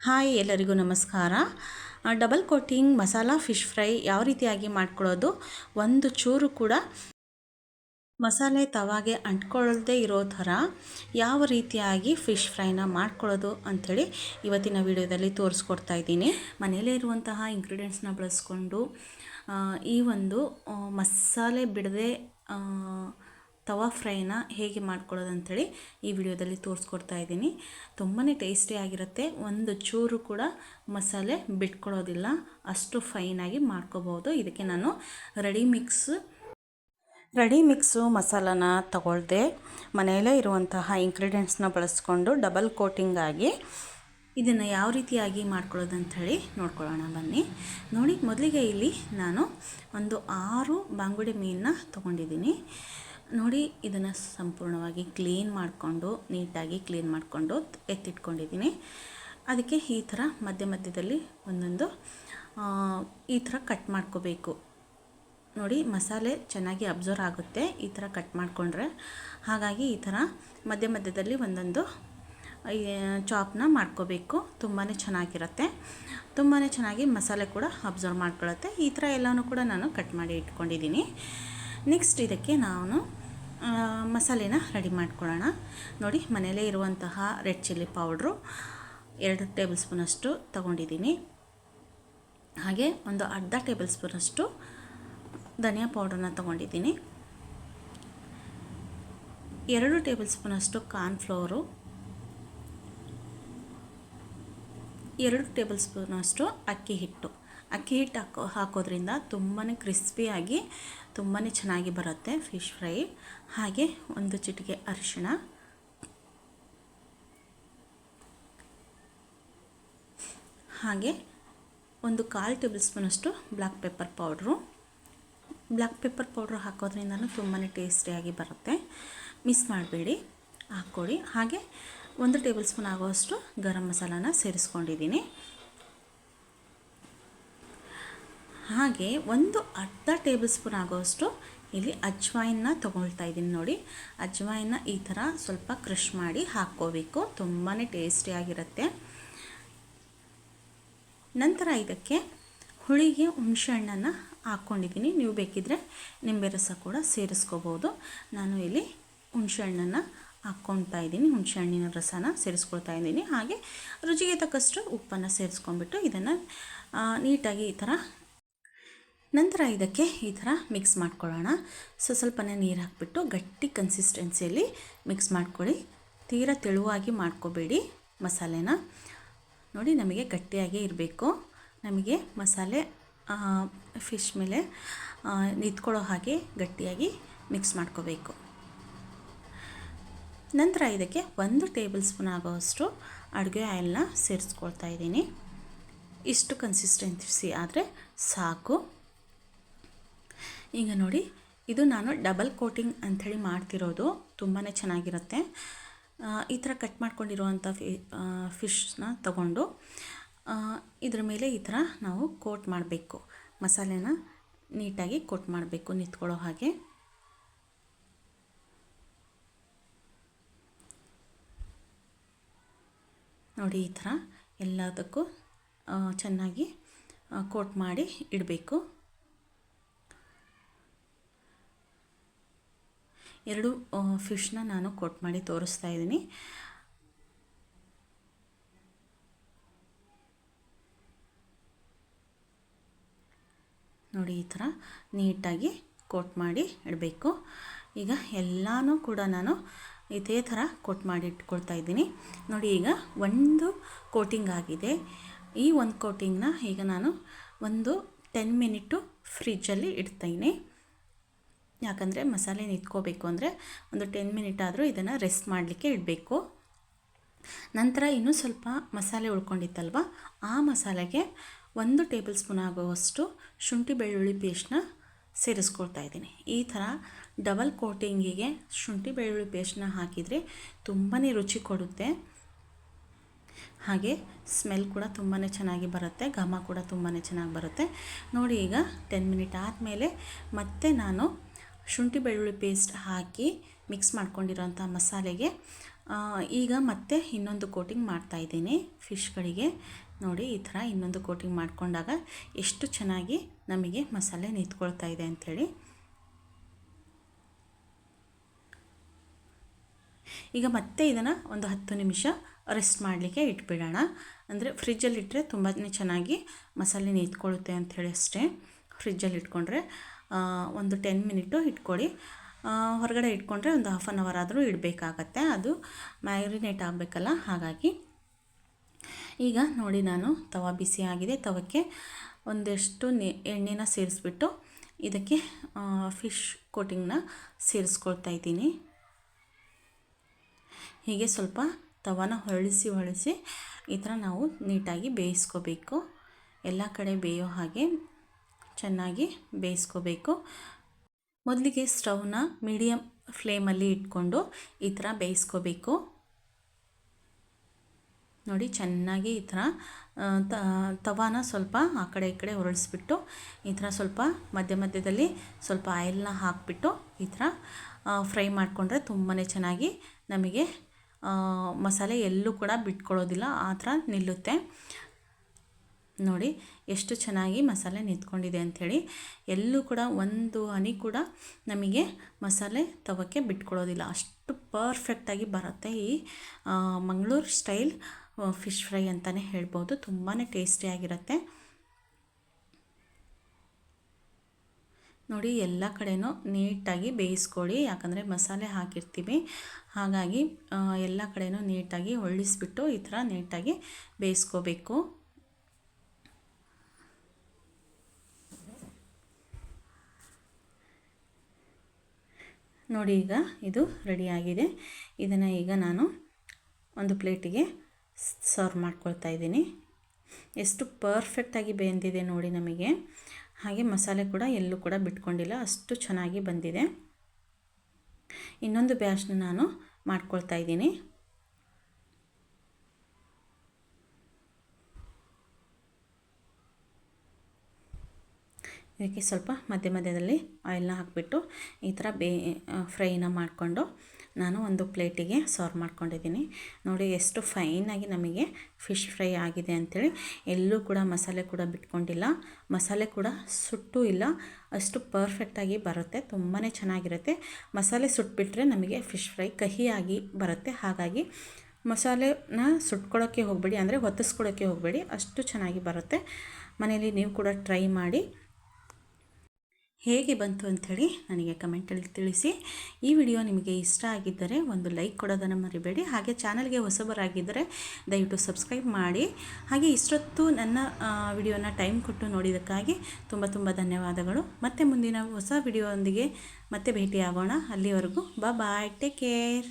Hi, ಎಲ್ಲರಿಗೂ ನಮಸ್ಕಾರ. Double coating masala fish fry ಯಾವ ರೀತಿಯಾಗಿ ಮಾಡ್ಕೊಳ್ಳೋದು? ಒಂದು ಚೂರು ಕೂಡ ಮಸಾಲೆ ತವಾಗೆ ಅಂಟ್ಕೊಳ್ಳದೇ ಇರೋ ಥರ ಯಾವ ರೀತಿಯಾಗಿ ಫಿಶ್ ಫ್ರೈನ ಮಾಡ್ಕೊಳ್ಳೋದು ಅಂಥೇಳಿ ಇವತ್ತಿನ ವಿಡಿಯೋದಲ್ಲಿ ತೋರಿಸ್ಕೊಡ್ತಾ ಇದ್ದೀನಿ. ಮನೆಯಲ್ಲೇ ಇರುವಂತಹ ಇಂಗ್ರೀಡಿಯೆಂಟ್ಸ್ನ ಬಳಸ್ಕೊಂಡು ಈ ಒಂದು ಮಸಾಲೆ ಬಿಡದೆ ತವಾ ಫ್ರೈನ ಹೇಗೆ ಮಾಡ್ಕೊಳ್ಳೋದು ಅಂಥೇಳಿ ಈ ವಿಡಿಯೋದಲ್ಲಿ ತೋರಿಸ್ಕೊಡ್ತಾ ಇದ್ದೀನಿ. ತುಂಬಾ ಟೇಸ್ಟಿಯಾಗಿರುತ್ತೆ ಒಂದು ಚೂರು ಕೂಡ ಮಸಾಲೆ ಬಿಟ್ಕೊಳ್ಳೋದಿಲ್ಲ. ಅಷ್ಟು ಫೈನಾಗಿ ಮಾಡ್ಕೋಬೋದು. ಇದಕ್ಕೆ ನಾನು ರೆಡಿ ಮಿಕ್ಸ್ ರೆಡಿ ಮಿಕ್ಸು ಮಸಾಲಾನ ತಗೊಳ್ದೆ. ಮನೆಯಲ್ಲೇ ಇರುವಂತಹ ಇಂಗ್ರೀಡಿಯೆಂಟ್ಸ್ನ ಬಳಸ್ಕೊಂಡು ಡಬಲ್ ಕೋಟಿಂಗ್ ಆಗಿ ಇದನ್ನು ಯಾವ ರೀತಿಯಾಗಿ ಮಾಡ್ಕೊಳ್ಳೋದು ಅಂಥೇಳಿ ನೋಡ್ಕೊಳ್ಳೋಣ, ಬನ್ನಿ. ನೋಡಿ, ಮೊದಲಿಗೆ ಇಲ್ಲಿ ನಾನು ಒಂದು ಆರು ಬಾಂಗುಡೆ ಮೀನನ್ನ ತೊಗೊಂಡಿದ್ದೀನಿ. ನೋಡಿ, ಇದನ್ನು ಸಂಪೂರ್ಣವಾಗಿ ಕ್ಲೀನ್ ಮಾಡಿಕೊಂಡು, ನೀಟಾಗಿ ಕ್ಲೀನ್ ಮಾಡಿಕೊಂಡು ಎತ್ತಿಟ್ಕೊಂಡಿದ್ದೀನಿ. ಅದಕ್ಕೆ ಈ ಥರ ಮಧ್ಯ ಮಧ್ಯದಲ್ಲಿ ಒಂದೊಂದು ಈ ಥರ ಕಟ್ ಮಾಡ್ಕೋಬೇಕು. ನೋಡಿ, ಮಸಾಲೆ ಚೆನ್ನಾಗಿ ಅಬ್ಸರ್ವ್ ಆಗುತ್ತೆ ಈ ಥರ ಕಟ್ ಮಾಡಿಕೊಂಡ್ರೆ. ಹಾಗಾಗಿ ಈ ಥರ ಮಧ್ಯ ಮಧ್ಯದಲ್ಲಿ ಒಂದೊಂದು ಚಾಪ್ನ ಮಾಡ್ಕೋಬೇಕು. ತುಂಬಾ ಚೆನ್ನಾಗಿರುತ್ತೆ. ತುಂಬಾ ಚೆನ್ನಾಗಿ ಮಸಾಲೆ ಕೂಡ ಅಬ್ಸರ್ವ್ ಮಾಡ್ಕೊಳ್ಳುತ್ತೆ ಈ ಥರ ಎಲ್ಲನೂ ಕೂಡ ನಾನು ಕಟ್ ಮಾಡಿ ಇಟ್ಕೊಂಡಿದ್ದೀನಿ. ನೆಕ್ಸ್ಟ್ ಇದಕ್ಕೆ ನಾನು ಮಸಾಲೆನ ರೆಡಿ ಮಾಡ್ಕೊಳ್ಳೋಣ. ನೋಡಿ, ಮನೆಯಲ್ಲೇ ಇರುವಂತಹ ರೆಡ್ ಚಿಲ್ಲಿ ಪೌಡ್ರು ಎರಡು ಟೇಬಲ್ ಸ್ಪೂನಷ್ಟು ತಗೊಂಡಿದ್ದೀನಿ. ಹಾಗೆ ಒಂದು ಅರ್ಧ ಟೇಬಲ್ ಸ್ಪೂನಷ್ಟು ಧನಿಯಾ ಪೌಡ್ರನ್ನ ತಗೊಂಡಿದ್ದೀನಿ. ಎರಡು ಟೇಬಲ್ ಸ್ಪೂನಷ್ಟು ಕಾರ್ನ್ಫ್ಲೋರು. ಎರಡು ಟೇಬಲ್ ಸ್ಪೂನಷ್ಟು ಅಕ್ಕಿ ಹಿಟ್ಟು. ಅಕ್ಕಿ ಹಿಟ್ಟು ಹಾಕೋ ಹಾಕೋದ್ರಿಂದ ತುಂಬಾ ಕ್ರಿಸ್ಪಿಯಾಗಿ ತುಂಬಾ ಚೆನ್ನಾಗಿ ಬರುತ್ತೆ ಫಿಶ್ ಫ್ರೈ ಹಾಗೆ ಒಂದು ಚಿಟಿಕೆ ಅರಿಶಿಣ. ಹಾಗೆ ಒಂದು ಕಾಲು ಟೇಬಲ್ ಸ್ಪೂನಷ್ಟು black pepper powder black pepper powder ಹಾಕೋದ್ರಿಂದ ತುಂಬಾ ಟೇಸ್ಟಿಯಾಗಿ ಬರುತ್ತೆ. ಮಿಸ್ ಮಾಡಬೇಡಿ, ಹಾಕ್ಕೊಡಿ. ಹಾಗೆ ಒಂದು ಟೇಬಲ್ ಸ್ಪೂನ್ ಆಗೋಷ್ಟು ಗರಂ ಮಸಾಲಾನ ಸೇರಿಸ್ಕೊಂಡಿದ್ದೀನಿ. ಹಾಗೆ ಒಂದು ಅರ್ಧ ಟೇಬಲ್ ಸ್ಪೂನ್ ಆಗೋಷ್ಟು ಇಲ್ಲಿ ಅಜ್ವಾಯಿನ ತೊಗೊಳ್ತಾ ಇದ್ದೀನಿ ನೋಡಿ. ಅಜ್ವಾಯಿನ ಈ ಥರ ಸ್ವಲ್ಪ ಕ್ರಷ್ ಮಾಡಿ ಹಾಕ್ಕೋಬೇಕು. ತುಂಬಾ ಟೇಸ್ಟಿಯಾಗಿರುತ್ತೆ ನಂತರ ಇದಕ್ಕೆ ಹುಳಿಗೆ ಹುಣಸೆಹಣ್ಣನ್ನು ಹಾಕ್ಕೊಂಡಿದ್ದೀನಿ. ನೀವು ಬೇಕಿದ್ದರೆ ನಿಂಬೆ ರಸ ಕೂಡ ಸೇರಿಸ್ಕೋಬೋದು. ನಾನು ಇಲ್ಲಿ ಹುಣಸೆಹಣ್ಣನ್ನು ಹಾಕ್ಕೊಳ್ತಾ ಇದ್ದೀನಿ. ಹುಣಸೆಹಣ್ಣಿನ ರಸನ ಸೇರಿಸ್ಕೊಳ್ತಾ ಇದ್ದೀನಿ. ಹಾಗೆ ರುಚಿಗೆ ತಕ್ಕಷ್ಟು ಉಪ್ಪನ್ನು ಸೇರಿಸ್ಕೊಂಡ್ಬಿಟ್ಟು ಇದನ್ನು ನೀಟಾಗಿ ಈ ಥರ ನಂತರ ಇದಕ್ಕೆ ಈ ಥರ ಮಿಕ್ಸ್ ಮಾಡ್ಕೊಳ್ಳೋಣ. ಸೊ ಸ್ವಲ್ಪನೇ ನೀರು ಹಾಕಿಬಿಟ್ಟು ಗಟ್ಟಿ ಕನ್ಸಿಸ್ಟೆನ್ಸಿಯಲ್ಲಿ ಮಿಕ್ಸ್ ಮಾಡ್ಕೊಳ್ಳಿ. ತೀರಾ ತೆಳುವಾಗಿ ಮಾಡ್ಕೋಬೇಡಿ ಮಸಾಲೆನ. ನೋಡಿ, ನಮಗೆ ಗಟ್ಟಿಯಾಗೇ ಇರಬೇಕು. ನಮಗೆ ಮಸಾಲೆ ಫಿಶ್ ಮೇಲೆ ನಿಂತ್ಕೊಳ್ಳೋ ಹಾಗೆ ಗಟ್ಟಿಯಾಗಿ ಮಿಕ್ಸ್ ಮಾಡ್ಕೋಬೇಕು. ನಂತರ ಇದಕ್ಕೆ ಒಂದು ಟೇಬಲ್ ಸ್ಪೂನ್ ಆಗೋವಷ್ಟು ಅಡುಗೆ ಆಯಿಲ್ನ ಸೇರಿಸ್ಕೊಳ್ತಾ ಇದ್ದೀನಿ. ಇಷ್ಟು ಕನ್ಸಿಸ್ಟೆನ್ಸಿ ಆದರೆ ಸಾಕು. ಈಗ ನೋಡಿ, ಇದು ನಾನು ಡಬಲ್ ಕೋಟಿಂಗ್ ಅಂಥೇಳಿ ಮಾಡ್ತಿರೋದು ತುಂಬಾ ಚೆನ್ನಾಗಿರುತ್ತೆ. ಈ ಥರ ಕಟ್ ಮಾಡ್ಕೊಂಡಿರುವಂಥ ಫಿ ಫಿಶ್ನ ತಗೊಂಡು ಇದ್ರ ಮೇಲೆ ಈ ಥರ ನಾವು ಕೋಟ್ ಮಾಡಬೇಕು. ಮಸಾಲೆನ ನೀಟಾಗಿ ಕೋಟ್ ಮಾಡಬೇಕು, ನಿಂತ್ಕೊಳ್ಳೋ ಹಾಗೆ. ನೋಡಿ ಈ ಥರ ಎಲ್ಲದಕ್ಕೂ ಚೆನ್ನಾಗಿ ಕೋಟ್ ಮಾಡಿ ಇಡಬೇಕು. ಎರಡು ಫಿಶ್ನ ನಾನು ಕೋಟ್ ಮಾಡಿ ತೋರಿಸ್ತಾ ಇದ್ದೀನಿ. ನೋಡಿ ಈ ಥರ ನೀಟಾಗಿ ಕೊಟ್ ಮಾಡಿ ಇಡಬೇಕು. ಈಗ ಎಲ್ಲನೂ ಕೂಡ ನಾನು ಇದೇ ಥರ ಕೊಟ್ ಮಾಡಿ ಇಟ್ಕೊಳ್ತಾ ಇದ್ದೀನಿ. ನೋಡಿ ಈಗ ಒಂದು ಕೋಟಿಂಗ್ ಆಗಿದೆ. ಈ ಒಂದು ಕೋಟಿಂಗ್ನ ಈಗ ನಾನು ಒಂದು ಟೆನ್ ಮಿನಿಟು ಫ್ರಿಜ್ಜಲ್ಲಿ ಇಡ್ತೀನಿ ಯಾಕಂದರೆ ಮಸಾಲೆ ನಿಂತ್ಕೋಬೇಕು ಅಂದರೆ ಒಂದು ಟೆನ್ ಮಿನಿಟ್ ಆದರೂ ಇದನ್ನು ರೆಸ್ಟ್ ಮಾಡಲಿಕ್ಕೆ ಇಡಬೇಕು. ನಂತರ ಇನ್ನೂ ಸ್ವಲ್ಪ ಮಸಾಲೆ ಉಳ್ಕೊಂಡಿತ್ತಲ್ವ? ಆ ಮಸಾಲೆಗೆ ಒಂದು ಟೇಬಲ್ ಸ್ಪೂನ್ ಆಗುವಷ್ಟು ಶುಂಠಿ ಬೆಳ್ಳುಳ್ಳಿ ಪೇಸ್ಟ್ನ ಸೇರಿಸ್ಕೊಳ್ತಾ ಇದ್ದೀನಿ. ಈ ಥರ ಡಬಲ್ ಕೋಟಿಂಗಿಗೆ ಶುಂಠಿ ಬೆಳ್ಳುಳ್ಳಿ ಪೇಸ್ಟ್ನ ಹಾಕಿದರೆ ತುಂಬಾ ರುಚಿ ಕೊಡುತ್ತೆ. ಹಾಗೆ ಸ್ಮೆಲ್ ಕೂಡ ತುಂಬಾ ಚೆನ್ನಾಗಿ ಬರುತ್ತೆ, ಘಮ ಕೂಡ ತುಂಬಾ ಚೆನ್ನಾಗಿ ಬರುತ್ತೆ. ನೋಡಿ ಈಗ ಟೆನ್ ಮಿನಿಟ್ ಆದಮೇಲೆ ಮತ್ತೆ ನಾನು ಶುಂಠಿ ಬೆಳ್ಳುಳ್ಳಿ ಪೇಸ್ಟ್ ಹಾಕಿ ಮಿಕ್ಸ್ ಮಾಡ್ಕೊಂಡಿರೋಂಥ ಮಸಾಲೆಗೆ. ಈಗ ಮತ್ತೆ ಇನ್ನೊಂದು ಕೋಟಿಂಗ್ ಮಾಡ್ತಾಯಿದ್ದೀನಿ ಫಿಶ್ಗಳಿಗೆ ನೋಡಿ, ಈ ಥರ ಇನ್ನೊಂದು ಕೋಟಿಂಗ್ ಮಾಡಿಕೊಂಡಾಗ ಎಷ್ಟು ಚೆನ್ನಾಗಿ ನಮಗೆ ಮಸಾಲೆ ನಿಂತ್ಕೊಳ್ತಾ ಇದೆ ಅಂಥೇಳಿ. ಈಗ ಮತ್ತೆ ಇದನ್ನು ಒಂದು ಹತ್ತು ನಿಮಿಷ ರೆಸ್ಟ್ ಮಾಡಲಿಕ್ಕೆ ಇಟ್ಬಿಡೋಣ. ಅಂದರೆ ಫ್ರಿಜ್ಜಲ್ಲಿ ಇಟ್ಟರೆ ತುಂಬಾ ಚೆನ್ನಾಗಿ ಮಸಾಲೆ ನಿಂತ್ಕೊಳ್ಳುತ್ತೆ ಅಂಥೇಳಿ ಅಷ್ಟೇ. ಫ್ರಿಜ್ಜಲ್ಲಿ ಇಟ್ಕೊಂಡ್ರೆ ಒಂದು ಟೆನ್ ಮಿನಿಟು ಇಟ್ಕೊಳ್ಳಿ. ಹೊರಗಡೆ ಇಟ್ಕೊಂಡ್ರೆ ಒಂದು ಹಾಫ್ ಆನ್ ಅವರ್ ಆದರೂ ಇಡಬೇಕಾಗತ್ತೆ. ಅದು ಮ್ಯಾರಿನೇಟ್ ಆಗಬೇಕಲ್ಲ? ಹಾಗಾಗಿ ಈಗ ನೋಡಿ ನಾನು ತವ ಬಿಸಿ ಆಗಿದೆ. ತವಕ್ಕೆ ಒಂದಷ್ಟು ನೆ, ಎಣ್ಣೆನ ಸೇರಿಸ್ಬಿಟ್ಟು ಇದಕ್ಕೆ ಫಿಶ್ ಕೋಟಿಂಗ್ನ ಸೇರಿಸ್ಕೊಳ್ತಾ ಇದ್ದೀನಿ. ಹೀಗೆ ಸ್ವಲ್ಪ ತವನ ಹೊರಳಿಸಿ ಹೊಳಿಸಿ ಈ ಥರ ನಾವು ನೀಟಾಗಿ ಬೇಯಿಸ್ಕೋಬೇಕು. ಎಲ್ಲ ಕಡೆ ಬೇಯೋ ಹಾಗೆ ಚೆನ್ನಾಗಿ ಬೇಯಿಸ್ಕೋಬೇಕು. ಮೊದಲಿಗೆ ಸ್ಟವ್ನ ಮೀಡಿಯಮ್ ಫ್ಲೇಮಲ್ಲಿ ಇಟ್ಕೊಂಡು ಈ ಥರ ಬೇಯಿಸ್ಕೋಬೇಕು. ನೋಡಿ ಚೆನ್ನಾಗಿ ಈ ಥರ ತವಾನ ಸ್ವಲ್ಪ ಆ ಕಡೆ ಈ ಕಡೆ ಹೊರಳಿಸ್ಬಿಟ್ಟು ಈ ಥರ ಸ್ವಲ್ಪ ಮಧ್ಯ ಮಧ್ಯದಲ್ಲಿ ಸ್ವಲ್ಪ ಆಯಿಲ್ನ ಹಾಕಿಬಿಟ್ಟು ಈ ಥರ ಫ್ರೈ ಮಾಡಿಕೊಂಡ್ರೆ ತುಂಬಾ ಚೆನ್ನಾಗಿ ನಮಗೆ ಮಸಾಲೆ ಎಲ್ಲೂ ಕೂಡ ಬಿಟ್ಕೊಳ್ಳೋದಿಲ್ಲ, ಆ ಥರ ನಿಲ್ಲುತ್ತೆ. ನೋಡಿ ಎಷ್ಟು ಚೆನ್ನಾಗಿ ಮಸಾಲೆ ನಿಂತ್ಕೊಂಡಿದೆ ಅಂಥೇಳಿ. ಎಲ್ಲೂ ಕೂಡ ಒಂದು ಹನಿ ಕೂಡ ನಮಗೆ ಮಸಾಲೆ ತವಕ್ಕೆ ಬಿಟ್ಕೊಳ್ಳೋದಿಲ್ಲ. ಅಷ್ಟು ಪರ್ಫೆಕ್ಟಾಗಿ ಬರುತ್ತೆ ಈ ಮಂಗಳೂರು ಸ್ಟೈಲ್ ಫಿಶ್ ಫ್ರೈ ಅಂತಲೇ ಹೇಳ್ಬೋದು. ತುಂಬಾ ಟೇಸ್ಟಿಯಾಗಿರುತ್ತೆ ನೋಡಿ ಎಲ್ಲ ಕಡೆನೂ ನೀಟಾಗಿ ಬೇಯಿಸ್ಕೊಳ್ಳಿ. ಯಾಕಂದರೆ ಮಸಾಲೆ ಹಾಕಿರ್ತೀವಿ. ಹಾಗಾಗಿ ಎಲ್ಲ ಕಡೆನೂ ನೀಟಾಗಿ ಹೊಳ್ಳಿಸ್ಬಿಟ್ಟು ಈ ಥರ ನೀಟಾಗಿ ಬೇಯಿಸ್ಕೋಬೇಕು. ನೋಡಿ ಈಗ ಇದು ರೆಡಿಯಾಗಿದೆ ಇದನ್ನು ಈಗ ನಾನು ಒಂದು ಪ್ಲೇಟಿಗೆ ಸರ್ವ್ ಮಾಡ್ಕೊಳ್ತಾ ಇದ್ದೀನಿ. ಎಷ್ಟು ಪರ್ಫೆಕ್ಟಾಗಿ ಬೆಂದಿದೆ ನೋಡಿ ನಮಗೆ. ಹಾಗೆ ಮಸಾಲೆ ಕೂಡ ಎಲ್ಲೂ ಕೂಡ ಬಿಟ್ಕೊಂಡಿಲ್ಲ, ಅಷ್ಟು ಚೆನ್ನಾಗಿ ಬಂದಿದೆ. ಇನ್ನೊಂದು ಬ್ಯಾಚ್ನ ನಾನು ಮಾಡ್ಕೊಳ್ತಾ ಇದ್ದೀನಿ. ಇದಕ್ಕೆ ಸ್ವಲ್ಪ ಮಧ್ಯ ಮಧ್ಯದಲ್ಲಿ ಆಯಿಲ್ನ ಹಾಕಿಬಿಟ್ಟು ಈ ಥರ ಬೇ ಫ್ರೈನ ಮಾಡಿಕೊಂಡು ನಾನು ಒಂದು ಪ್ಲೇಟಿಗೆ ಸರ್ವ್ ಮಾಡ್ಕೊಂಡಿದ್ದೀನಿ. ನೋಡಿ ಎಷ್ಟು ಫೈನಾಗಿ ನಮಗೆ ಫಿಶ್ ಫ್ರೈ ಆಗಿದೆ ಅಂಥೇಳಿ ಎಲ್ಲೂ ಕೂಡ ಮಸಾಲೆ ಕೂಡ ಬಿಟ್ಕೊಂಡಿಲ್ಲ. ಮಸಾಲೆ ಕೂಡ ಸುಟ್ಟು ಇಲ್ಲ. ಅಷ್ಟು ಪರ್ಫೆಕ್ಟಾಗಿ ಬರುತ್ತೆ. ತುಂಬಾ ಚೆನ್ನಾಗಿರುತ್ತೆ. ಮಸಾಲೆ ಸುಟ್ಬಿಟ್ರೆ ನಮಗೆ ಫಿಶ್ ಫ್ರೈ ಕಹಿಯಾಗಿ ಬರುತ್ತೆ. ಹಾಗಾಗಿ ಮಸಾಲೆನ ಸುಟ್ಕೊಳ್ಳೋಕ್ಕೆ ಹೋಗಬೇಡಿ. ಅಂದರೆ ಹೊತ್ತಿಸ್ಕೊಳ್ಳೋಕ್ಕೆ ಹೋಗಬೇಡಿ. ಅಷ್ಟು ಚೆನ್ನಾಗಿ ಬರುತ್ತೆ. ಮನೆಯಲ್ಲಿ ನೀವು ಕೂಡ ಟ್ರೈ ಮಾಡಿ. ಹೇಗೆ ಬಂತು ಅಂಥೇಳಿ ನನಗೆ ಕಮೆಂಟಲ್ಲಿ ತಿಳಿಸಿ. ಈ ವಿಡಿಯೋ ನಿಮಗೆ ಇಷ್ಟ ಆಗಿದ್ದರೆ ಒಂದು ಲೈಕ್ ಕೊಡೋದನ್ನು ಮರಿಬೇಡಿ. ಹಾಗೆ ಚಾನಲ್ಗೆ ಹೊಸಬರಾಗಿದ್ದರೆ ದಯವಿಟ್ಟು ಸಬ್ಸ್ಕ್ರೈಬ್ ಮಾಡಿ. ಹಾಗೆ ಇಷ್ಟೊತ್ತು ನನ್ನ ವಿಡಿಯೋನ ಟೈಮ್ ಕೊಟ್ಟು ನೋಡಿದ್ದಕ್ಕಾಗಿ ತುಂಬ ತುಂಬ ಧನ್ಯವಾದಗಳು. ಮತ್ತೆ ಮುಂದಿನ ಹೊಸ ವಿಡಿಯೋದೊಂದಿಗೆ ಮತ್ತೆ ಭೇಟಿಯಾಗೋಣ. ಅಲ್ಲಿವರೆಗೂ ಬಾ ಬಾಯ್ ಟೇಕ್ ಕೇರ್.